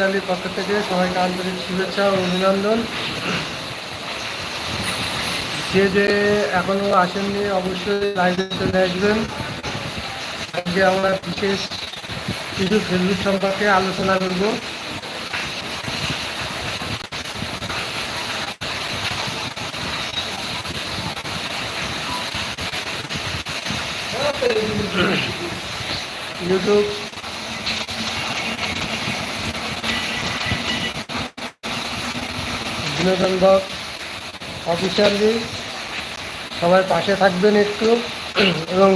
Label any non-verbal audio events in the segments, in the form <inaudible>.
অফিসিয়ালির পক্ষ থেকে সবাইকে আন্তরিক শুভেচ্ছা ও অভিনন্দন। যে যে এখনও আসেননি অবশ্যই লাইভে চলে আসবেন। আজকে আমরা বিশেষ কিছু ফেসবুক সম্পর্কে আলোচনা করব। <clears throat> ইউটিউব বিনোদন বক্স অফিসিয়ালি সবাই পাশে থাকবেন একটু। এবং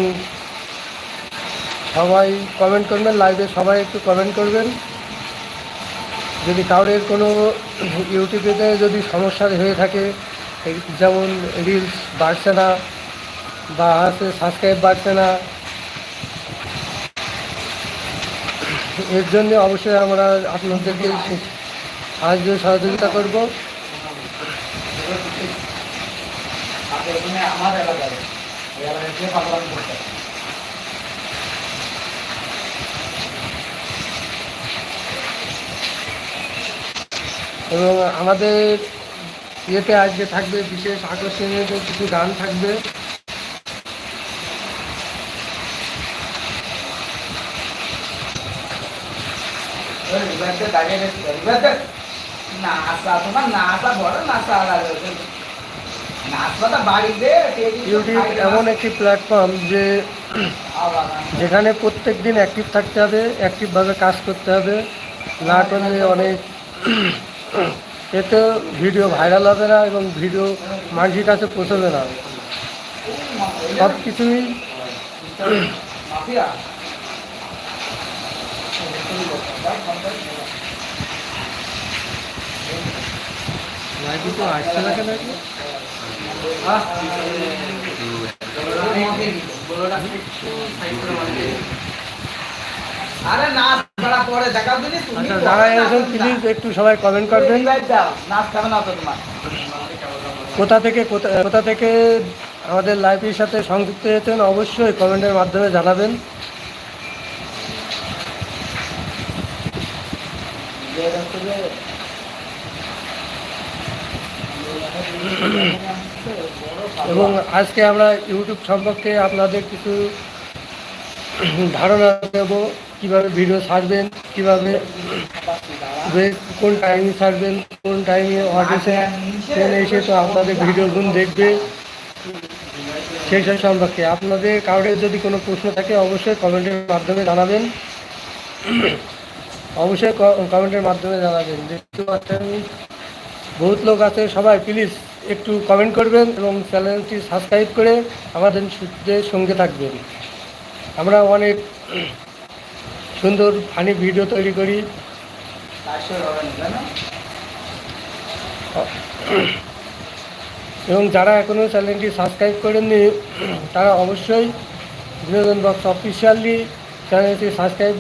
সবাই কমেন্ট করবেন লাইভে সবাই একটু কমেন্ট করবেন। যদি কারোর কোনো ইউটিউবেতে যদি সমস্যা হয়ে থাকে যেমন রিলস বাড়ছে না বা হচ্ছে সাবস্ক্রাইব বাড়ছে না, এর জন্য অবশ্যই আমরা আপনাদেরকে সাহায্য সহযোগিতা করব। আমার এলাকায় এই এলাকায় কে পাগলামি করতে এবং আমাদের ইয়েতে আজকে থাকবে বিশেষ আকর্ষণীয় কিছু গান থাকবে। রিভার্সে নাচা তোমার নাচা বড় নাচা লাগে নাচটা বাড়িতে ইউটিউব এমন একটি প্ল্যাটফর্ম যে যেখানে প্রত্যেক দিন অ্যাক্টিভ থাকতে হবে অ্যাক্টিভভাবে কাজ করতে হবে। না করলে অনেক <clears throat> এতে ভিডিও ভাইরাল হবে না এবং ভিডিও মানুষের কাছে পৌঁছবে না। সব কিছুই মাফিয়া লাইভে তো আসছে না কেন আরে নাচ করা পরে দেখাও দিলি তুমি আচ্ছা যারা এসেছেন প্লিজ একটু সবাই কমেন্ট করবেন। কোথা থেকে কোথা থেকে আমাদের লাইভের সাথে সংযুক্ত হয়েছেন অবশ্যই কমেন্টের মাধ্যমে জানাবেন। এবং আজকে আমরা ইউটিউব সম্পর্কে আপনাদের কিছু ধারণা দেব, কীভাবে ভিডিও ছাড়বেন, কীভাবে কোন টাইমে ছাড়বেন, কোন টাইমে কোন এসে তো আপনাদের ভিডিওগুলো দেখবে, সেই সব সম্পর্কে। আপনাদের কারোর যদি কোনো প্রশ্ন থাকে, অবশ্যই কমেন্টের মাধ্যমে জানাবেন। অবশ্যই কমেন্টের মাধ্যমে জানাবেন। দেখতে পাচ্ছেন, বহুত লোক আছে, সবাই প্লিজ একটু কমেন্ট করবেন এবং চ্যানেলটি সাবস্ক্রাইব করে আমাদের সঙ্গে থাকবেন। আমরা অনেক সুন্দর ফানি ভিডিও তৈরি করি। এবং যারা এখনও চ্যানেলটি সাবস্ক্রাইব করেননি, তারা অবশ্যই বিনোদন বক্স অফিসিয়ালি চ্যানেলটি সাবস্ক্রাইব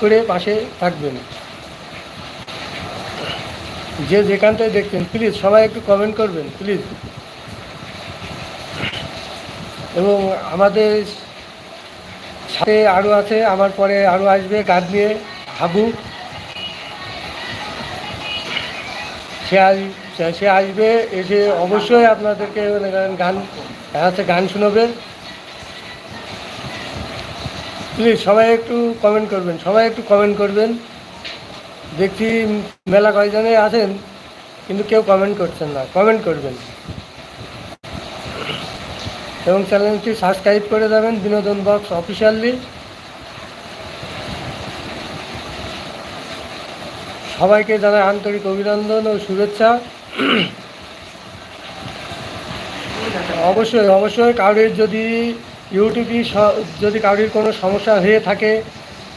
করে পাশে থাকবেন। যে যেখানটায় দেখছেন প্লিজ সবাই একটু কমেন্ট করবেন প্লিজ এবং আমাদের সাথে আরও আছে, আমার পরে আরও আসবে, গান নিয়ে, হাবু। সে- সে আসবে, এসে অবশ্যই আপনাদেরকে মানে গান আছে গান শোনাবে। প্লিজ সবাই একটু কমেন্ট করবেন, সবাই একটু কমেন্ট করবেন। দেখছি মেলা কয়েকজনে আছেন, কিন্তু কেউ কমেন্ট করছেন না। কমেন্ট করবেন। এবং চ্যানেলটি সাবস্ক্রাইব করে দেবেন, বিনোদন বক্স অফিসিয়ালি সবাইকে জানাই আন্তরিক অভিনন্দন ও শুভেচ্ছা। অবশ্যই অবশ্যই কারোর যদি ইউটিউবে স- যদি কারোর কোনো সমস্যা হয়ে থাকে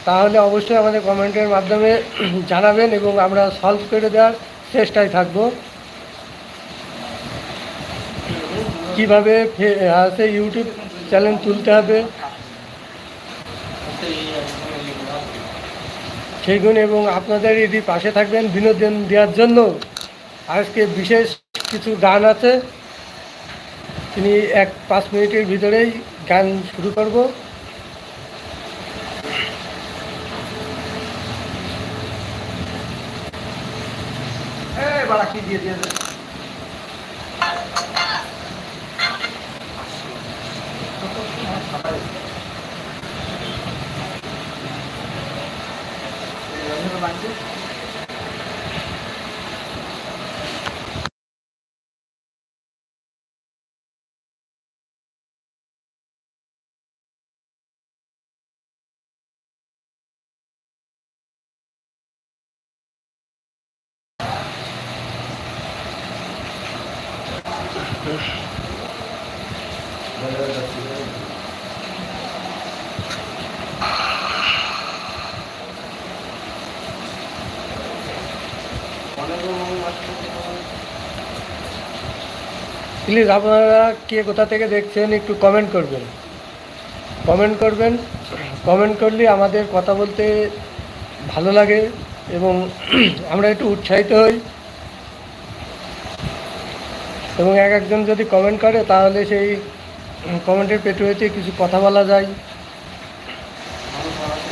তাহলে অবশ্যই আমাদের কমেন্টের মাধ্যমে <clears throat> জানাবেন এবং আমরা সলভ করে দেওয়ার চেষ্টায় থাকব। কীভাবে আছে ইউটিউব চ্যানেল তুলতে হবে। সেইগুলো এবং আপনাদের যদি পাশে থাকবেন বিনোদন দেওয়ার জন্য, আজকে বিশেষ কিছু গান আছে। তিনি এক পাঁচ মিনিটের ভিতরেই গান শুরু করব। বাড়া কি দিয়ে দিয়েছে প্লিজ আপনারা কে কোথা থেকে দেখছেন একটু কমেন্ট করবেন। কমেন্ট করবেন কমেন্ট করলে আমাদের কথা বলতে ভালো লাগে এবং <clears throat> আমরা একটু উৎসাহিত হই। এবং এক একজন যদি কমেন্ট করে তাহলে সেই কমেন্টের পেটু পেটুয়েতে কিছু কথা বলা যায়।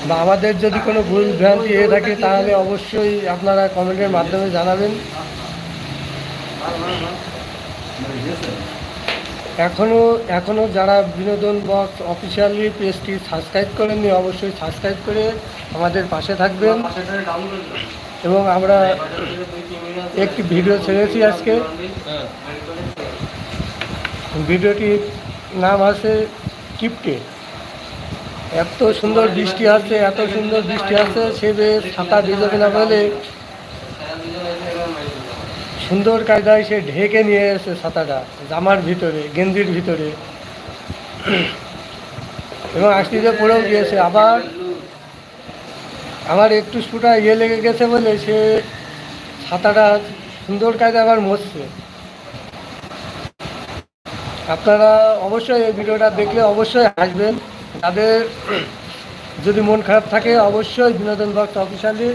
বা আমাদের যদি কোনো ভুল ভ্রান্তি হয়ে থাকে তাহলে অবশ্যই আপনারা কমেন্টের মাধ্যমে জানাবেন। এখনও এখনও যারা বিনোদন বক্স অফিসিয়ালি পেজটি সাবস্ক্রাইব করেননি, অবশ্যই সাবস্ক্রাইব করে আমাদের পাশে থাকবেন। এবং আমরা একটি ভিডিও ছেড়েছি আজকে। ভিডিওটির নাম আছে কিপটে। এত সুন্দর বৃষ্টি আছে, এত সুন্দর বৃষ্টি আছে, সে ছাতা ভিজবে না বলে সুন্দর কায়দায় সে ঢেকে নিয়ে এসে ছাতাটা, জামার ভিতরে, গেঞ্জির ভিতরে। এবং আসতিতে পড়েও গিয়েছে, আবার আমার একটু স্পুটা ইয়ে লেগে গেছে বলে সে ছাতাটা সুন্দর কায়দায় আবার মরছে আপনারা অবশ্যই এই ভিডিওটা দেখলে অবশ্যই হাসবেন। তাদের যদি মন খারাপ থাকে, অবশ্যই বিনোদন বক্স অফিসিয়ালি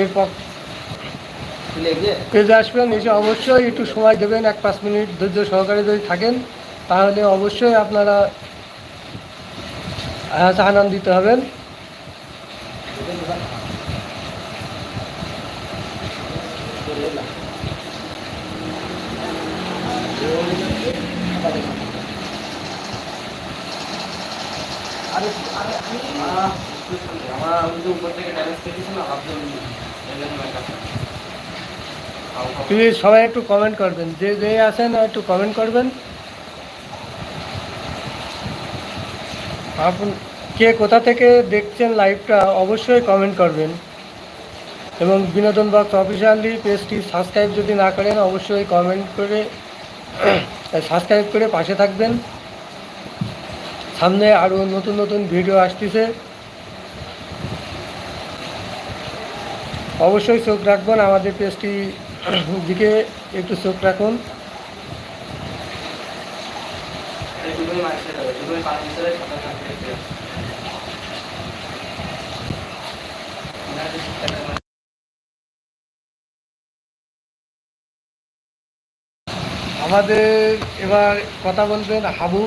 এর পক্ষ পেজে আসবেন এসে অবশ্যই একটু সময় দেবেন এক পাঁচ মিনিট ধৈর্য সহকারে যদি থাকেন তাহলে অবশ্যই আপনারা আনন্দিত হবেন আরে আরে আমার আমি তো উপর থেকে ড্যামেজ পেয়েছি না ভাবছিলাম প্লিজ সবাই একটু কমেন্ট করবেন। যে যে আছেন একটু কমেন্ট করবেন। আপনি, কে কোথা থেকে দেখছেন লাইভটা অবশ্যই কমেন্ট করবেন। এবং বিনোদন বক্স অফিসিয়ালি পেজটি সাবস্ক্রাইব যদি না করেন, অবশ্যই কমেন্ট করে <coughs> সাবস্ক্রাইব করে পাশে থাকবেন। সামনে আরও নতুন নতুন ভিডিও আসতেছে। অবশ্যই চোখ রাখবেন আমাদের পেজটি দিকে একটু চোখ রাখুন। আমাদের এবার কথা বলবেন হাবু।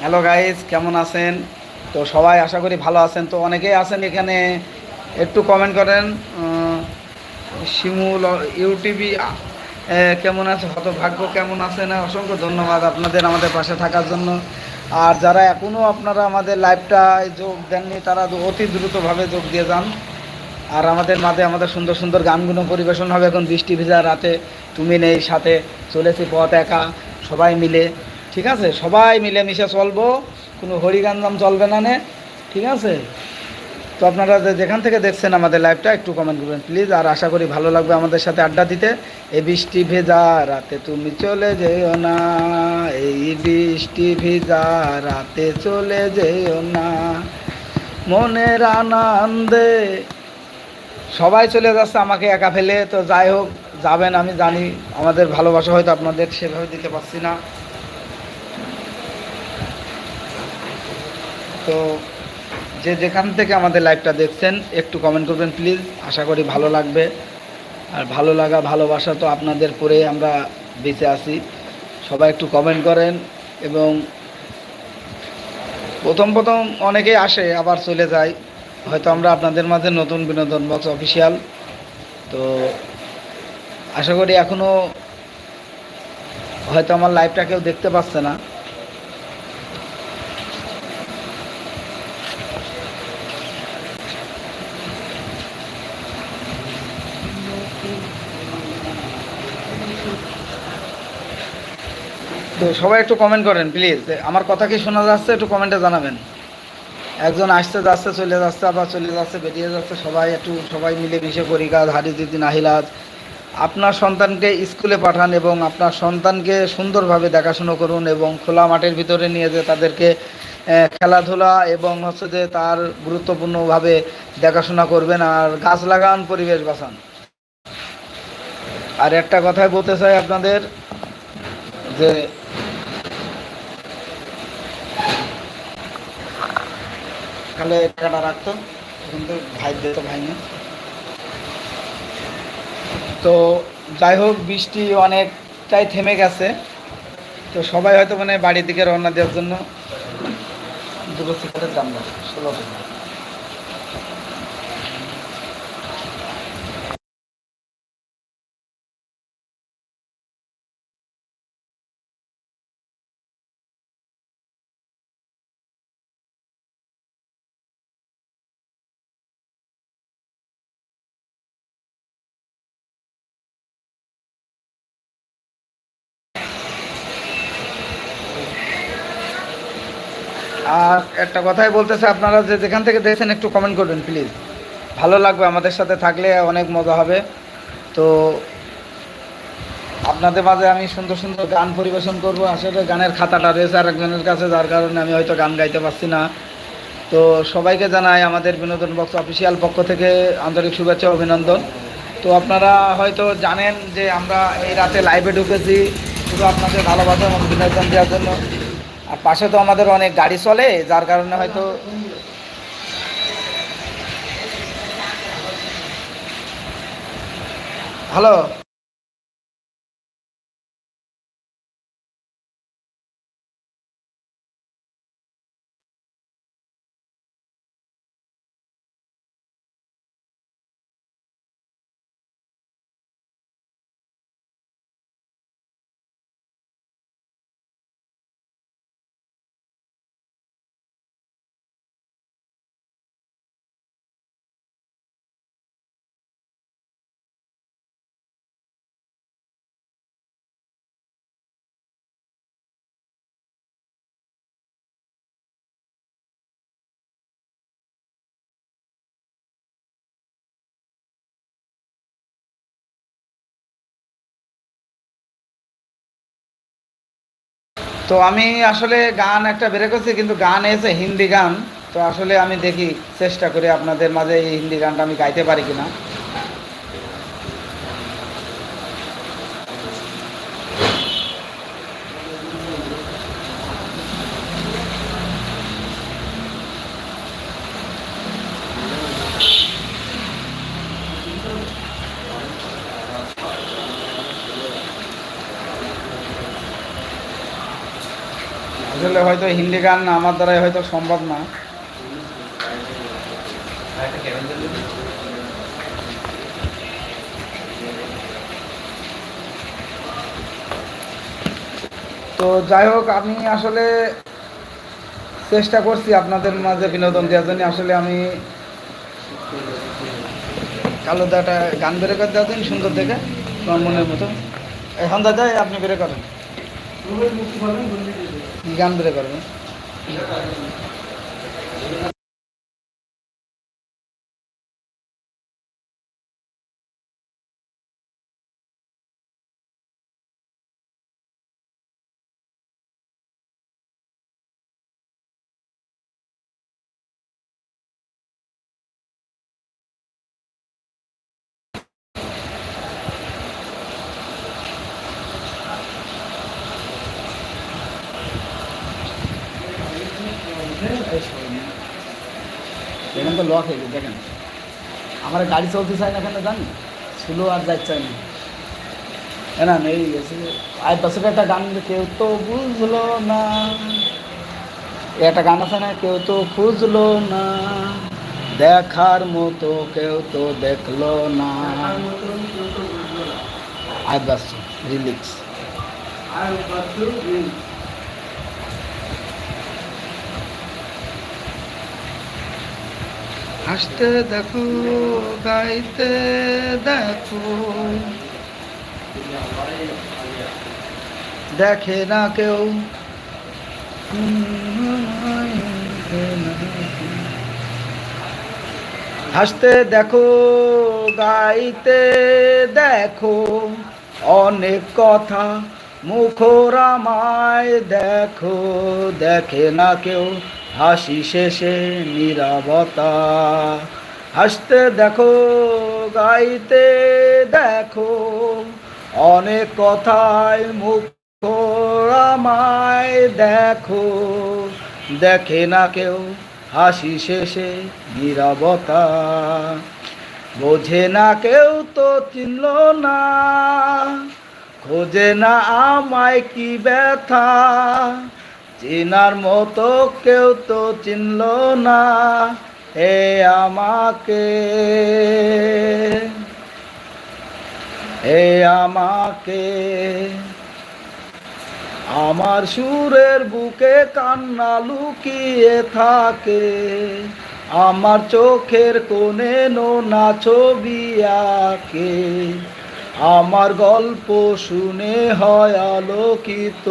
হ্যালো গাইস কেমন আছেন? তো সবাই আশা করি ভালো আছেন। তো অনেকেই আছেন এখানে, একটু কমেন্ট করেন। শিমুল ইউটিভি কেমন আছে? হতভাগ্য কেমন আছে না? অসংখ্য ধন্যবাদ আপনাদের আমাদের পাশে থাকার জন্য। আর যারা এখনও আপনারা আমাদের লাইভটা যোগ দেননি, তারা অতি দ্রুতভাবে যোগ দিয়ে যান। আর আমাদের মাঝে আমাদের সুন্দর সুন্দর গানগুলো পরিবেশন হবে এখন বৃষ্টি ভিজা রাতে। তুমি নেই সাথে, চলেছি পথ একা, সবাই মিলে। ঠিক আছে? সবাই মিলে মিশে চলবো। কোনো হরিগাঞ্জাম চলবে না নে, ঠিক আছে? তো আপনারা যেখান থেকে দেখছেন আমাদের লাইভটা একটু কমেন্ট করবেন প্লিজ আর আশা করি ভালো লাগবে আমাদের সাথে আড্ডা দিতে। এই বৃষ্টি ভেজা রাতে তুমি চলে যেও না। এই বৃষ্টি ভেজা রাতে চলে যেও না। মনের আনন্দে সবাই চলে যাচ্ছে আমাকে একা ফেলে। তো যাই হোক, যাবেন আমি জানি, আমাদের ভালোবাসা হয়তো আপনাদের সেভাবে দিতে পারছি না। তো যে যেখান থেকে আমাদের লাইভটা দেখছেন, একটু কমেন্ট করবেন প্লিজ আশা করি ভালো লাগবে। আর ভালো লাগা, ভালোবাসা তো আপনাদের পরে আমরা বেঁচে আছি। সবাই একটু কমেন্ট করেন এবং প্রথম প্রথম অনেকেই আসে, আবার চলে যায়। হয়তো আমরা আপনাদের মাঝে নতুন বিনোদন বক্স অফিসিয়াল তো আশা করি এখনও হয়তো আমার লাইভটা কেউ দেখতে পাচ্ছে না। তো সবাই একটু কমেন্ট করেন প্লিজ আমার কথা কি শোনা যাচ্ছে, একটু কমেন্টে জানাবেন। একজন আসতে যাচ্ছে, চলে যাচ্ছে, আবার চলে যাচ্ছে, বেরিয়ে যাচ্ছে, সবাই একটু, সবাই মিলে মিশে করি কাজ হারিদিদি নাহিলাজ। আপনার সন্তানকে স্কুলে পাঠান এবং আপনার সন্তানকে সুন্দরভাবে দেখাশুনো করুন এবং খোলা মাঠের ভিতরে নিয়ে যে তাদেরকে খেলাধুলা এবং হচ্ছে যে তার গুরুত্বপূর্ণভাবে দেখাশোনা করবেন আর গাছ লাগান, পরিবেশ বাঁচান। আর একটা কথাই বলতে চাই আপনাদের যে টাকাটা রাখতো কিন্তু ভাই দিত ভাই না তো যাই হোক, বৃষ্টি অনেকটাই থেমে গেছে। তো সবাই হয়তো মানে বাড়ির দিকে রওনা দেওয়ার জন্য দুটো সিগারেটের দাম লাগবে ষোলো আর একটা কথাই বলতেছে আপনারা যে যেখান থেকে দেখছেন একটু কমেন্ট করবেন প্লিজ ভালো লাগবে আমাদের সাথে থাকলে, অনেক মজা হবে। তো আপনাদের মাঝে আমি সুন্দর সুন্দর গান পরিবেশন করব। আসলে গানের খাতাটা রয়েছে আর একজনের কাছে, যার কারণে আমি হয়তো গান গাইতে পারছি না। তো সবাইকে জানাই আমাদের বিনোদন বক্স অফিসিয়াল পক্ষ থেকে আন্তরিক শুভেচ্ছা, অভিনন্দন। তো আপনারা হয়তো জানেন যে আমরা এই রাতে লাইভে ঢুকেছি। শুধু আপনাদের ভালোবাসা এবং বিনোদন দেওয়ার জন্য। আর পাশে তো আমাদের অনেক গাড়ি চলে যার কারণে হয়তো হ্যালো? তো আমি আসলে গান একটা বের করছি, কিন্তু গান এসে হিন্দি গান। তো আসলে আমি দেখি, চেষ্টা করি আপনাদের মাঝে এই হিন্দি গানটা আমি গাইতে পারি কিনা। আসলে হয়তো হিন্দি গান আমার দ্বারাই হয়তো সম্ভব না। তো যাই হোক, আমি আসলে চেষ্টা করছি আপনাদের মাঝে বিনোদন দেওয়ার জন্য। আসলে আমি কালো দাটা গান বের করে দেওয়া দিন, সুন্দর দেখে, তোমার মনের মতো। এখন দাদা আপনি বের করেন। গান বের করবেন দেখেন তো লক হয়ে গেছে দেখেন। আমার গাড়ি চলতে চাই না কেন জানি স্লো আর যাইতে চাই না। না এই গেছে আর বছরে একটা গান কেউ তো বুঝলো না। একটা গান আছে না কেউ তো খুঁজলো না। দেখার মতো কেউ তো দেখল না। আর বাস রিলিক্স। আর বাদ্যু দিন হাসতে দেখো, গাইতে দেখো। দেখে না কেউ। হাসতে দেখো, গাইতে দেখো। অনেক কথা মুখরামায় দেখো, দেখে না কেউ। হাসি শেষে নীরবতা। হাসতে দেখো, গাইতে দেখো, অনেক কথায় মুখ আমায় দেখো। দেখে না কেউ হাসি শেষে নীরবতা। বোঝে না কেউ তো চিনল না। খোঁজে না আমায় কি ব্যথা। চেনার মতো কেউ তো চিনল না, হে আমাকে। এ আমাকে। আমার সুরের বুকে কান্না লুকিয়ে থাকে, আমার চোখের কোণে নোনা ছবি আঁকে। আমার গল্প শুনে হয় আলোকিত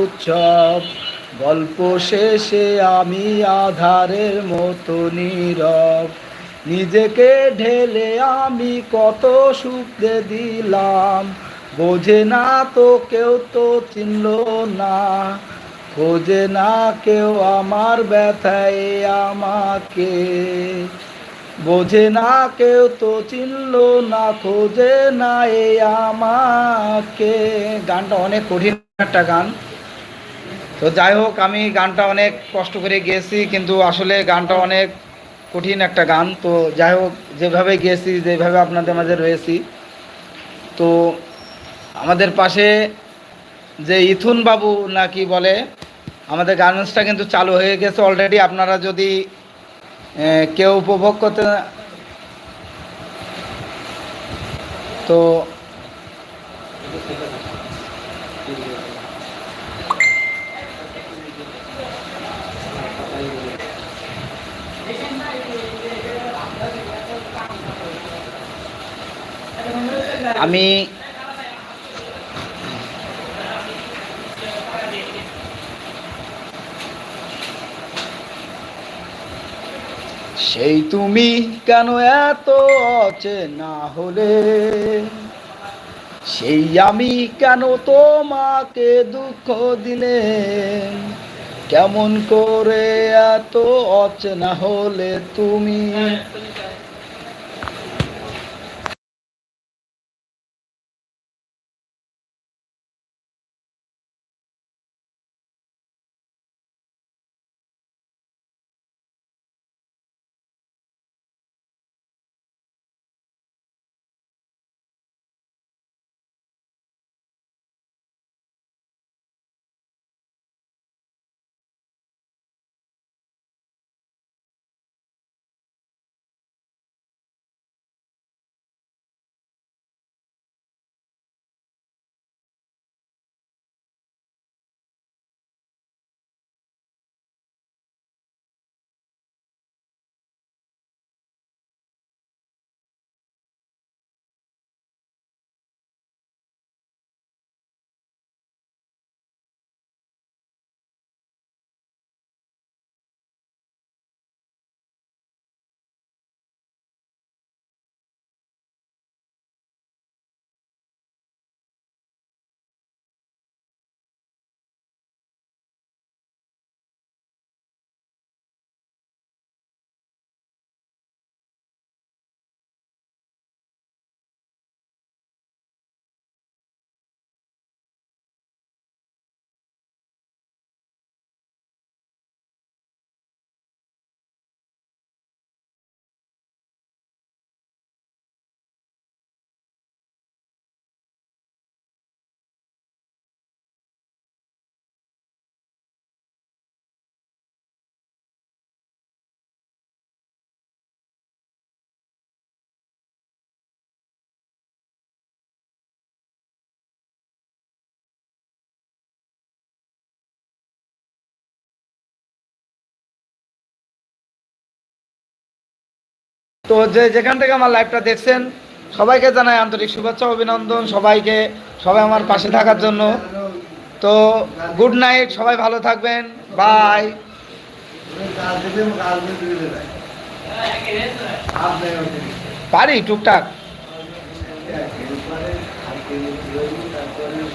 উৎসব। গল্প শেষে আমি আধারের মতো নীরব। নিজেকে ঢেলে আমি কত সুখ দিলাম। বোঝে না তো কেউ তো চিনল না। খোঁজে না কেউ আমার ব্যথায় আমাকে। বোঝে না কেউ তো চিনল না, খোঁজে না এ আমাকে। গানটা অনেক কঠিন একটা গান। তো যাই হোক, আমি গানটা অনেক কষ্ট করে গেয়েছি, কিন্তু আসলে গানটা অনেক কঠিন একটা গান। তো যাই হোক, যেভাবে গেয়েছি, যেভাবে আপনাদের মাঝে রয়েছি, তো আমাদের পাশে যে ইথুন বাবু নাকি বলে, আমাদের গার্মেন্টসটা কিন্তু চালু হয়ে গেছে অলরেডি আপনারা যদি কেউ উপভোগ করতে তো আমি সেই তুমি কেন এত অচেনা হলে? সেই আমি কেন তোমাকে দুঃখ দিলে? কেমন করে এত অচেনা হলে তুমি? তো যে যেখান থেকে আমার লাইভটা দেখছেন, সবাইকে জানাই আন্তরিক শুভেচ্ছা, অভিনন্দন সবাইকে, সবাই আমার পাশে থাকার জন্য। তো গুড নাইট সবাই ভালো থাকবেন বাই পারি, টুকটাক।